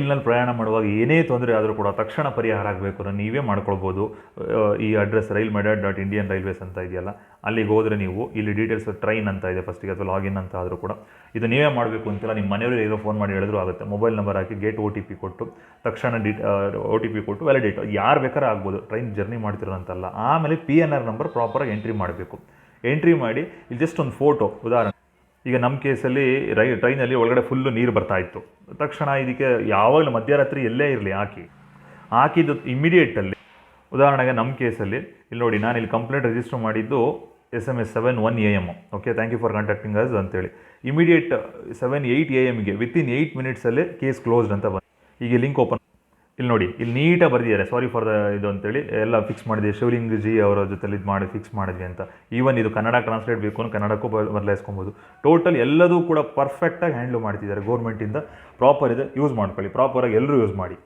ರೈಲಿನಲ್ಲಿ ಪ್ರಯಾಣ ಮಾಡುವಾಗ ಏನೇ ತೊಂದರೆ ಆದರೂ ಕೂಡ ತಕ್ಷಣ ಪರಿಹಾರ ಆಗಬೇಕು ಅನ್ನೋ ನೀವೇ ಮಾಡ್ಕೊಳ್ಬೋದು. ಈ address rail Madad dot Indian railways ಅಂತ ಇದೆಯಲ್ಲ, ಅಲ್ಲಿಗೆ ಹೋದರೆ ನೀವು ಇಲ್ಲಿ ಡೀಟೇಲ್ಸ್ ಟ್ರೈನ್ ಅಂತ ಇದೆ ಫಸ್ಟಿಗೆ ಅಥವಾ ಲಾಗಿನ್ ಅಂತ ಆದರೂ ಕೂಡ. ಇದು ನೀವೇ ಮಾಡಬೇಕು ಅಂತೆಲ್ಲ ನಿಮ್ಮ ಮನೆಯವರಿಗೆ ಈಗ ಫೋನ್ ಮಾಡಿ ಹೇಳಿದ್ರು ಆಗುತ್ತೆ. ಮೊಬೈಲ್ ನಂಬರ್ ಹಾಕಿ ಗೇಟ್ ಓ ಟಿ ಪಿ ಕೊಟ್ಟು, ತಕ್ಷಣ ಡಿ ಒ ಟಿ ಪಿ ಕೊಟ್ಟು ವ್ಯಾಲಿಡೇಟ್ ಯಾರು ಬೇಕಾದ್ರೆ ಆಗ್ಬೋದು. ಟ್ರೈನ್ ಜರ್ನಿ ಮಾಡ್ತಿರೋಂತಲ್ಲ. ಆಮೇಲೆ ಪಿ ಎನ್ ಆರ್ ನಂಬರ್ ಪ್ರಾಪರಾಗಿ ಎಂಟ್ರಿ ಮಾಡಬೇಕು. ಎಂಟ್ರಿ ಮಾಡಿ, ಇಲ್ಲಿ ಜಸ್ಟ್ ಒಂದು ಫೋಟೋ ಉದಾಹರಣೆ. ಈಗ ನಮ್ಮ ಕೇಸಲ್ಲಿ ರೈ, ಟ್ರೈನಲ್ಲಿ ಒಳಗಡೆ ಫುಲ್ಲು ನೀರು ಬರ್ತಾ ಇತ್ತು. ತಕ್ಷಣ ಇದಕ್ಕೆ ಯಾವಾಗಲೂ ಮಧ್ಯರಾತ್ರಿ ಎಲ್ಲೇ ಇರಲಿ ಹಾಕಿ. ಹಾಕಿದ್ದು ಇಮಿಡಿಯೇಟಲ್ಲಿ ಉದಾಹರಣೆಗೆ ನಮ್ಮ ಕೇಸಲ್ಲಿ, ಇಲ್ಲಿ ನೋಡಿ ನಾನು ಇಲ್ಲಿ ಕಂಪ್ಲೇಂಟ್ ರಿಜಿಸ್ಟರ್ ಮಾಡಿದ್ದು S M S seven one A M okay thank you for contacting us ಅಂತೇಳಿ. ಇಮಿಡಿಯೇಟ್ ಸೆವೆನ್ ಏಯ್ಟ್ ಎ ಎಮ್ಗೆ ವಿತಿನ್ ಏಯ್ಟ್ ಮಿನಿಟ್ಸಲ್ಲೇ ಕೇಸ್ ಕ್ಲೋಸ್ಡ್ ಅಂತ ಬಂದು ಈಗ ಲಿಂಕ್ ಓಪನ್ ಇಲ್ಲಿ ನೋಡಿ, ಇಲ್ಲಿ ನೀಟಾಗಿ ಬರೆದಿದ್ದಾರೆ. ಸಾರಿ ಫಾರ್ ದ ಇದು ಅಂತೇಳಿ. ಎಲ್ಲ ಫಿಕ್ಸ್ ಮಾಡಿದೆ ಶಿವಲಿಂಗ್ ಜಿ ಅವರ ಜೊತೆಲಿ ಇದು ಮಾಡಿ ಫಿಕ್ಸ್ ಮಾಡಿದ್ವಿ ಅಂತ. ಈವನ್ ಇದು ಕನ್ನಡ ಟ್ರಾನ್ಸ್ಲೇಟ್ ಬೇಕು ಅಂದ್ರೆ ಕನ್ನಡಕ್ಕೂ ಬದಲಾಯಿಸ್ಕೊಬೋದು. ಟೋಟಲ್ ಎಲ್ಲದೂ ಕೂಡ ಪರ್ಫೆಕ್ಟಾಗಿ ಹ್ಯಾಂಡ್ಲ್ ಮಾಡ್ತಿದ್ದಾರೆ. ಗೌರ್ಮೆಂಟಿಂದ ಪ್ರಾಪರ್ ಇದೆ. ಯೂಸ್ ಮಾಡ್ಕೊಳ್ಳಿ. ಪ್ರಾಪರಾಗಿ ಎಲ್ಲರೂ ಯೂಸ್ ಮಾಡಿ.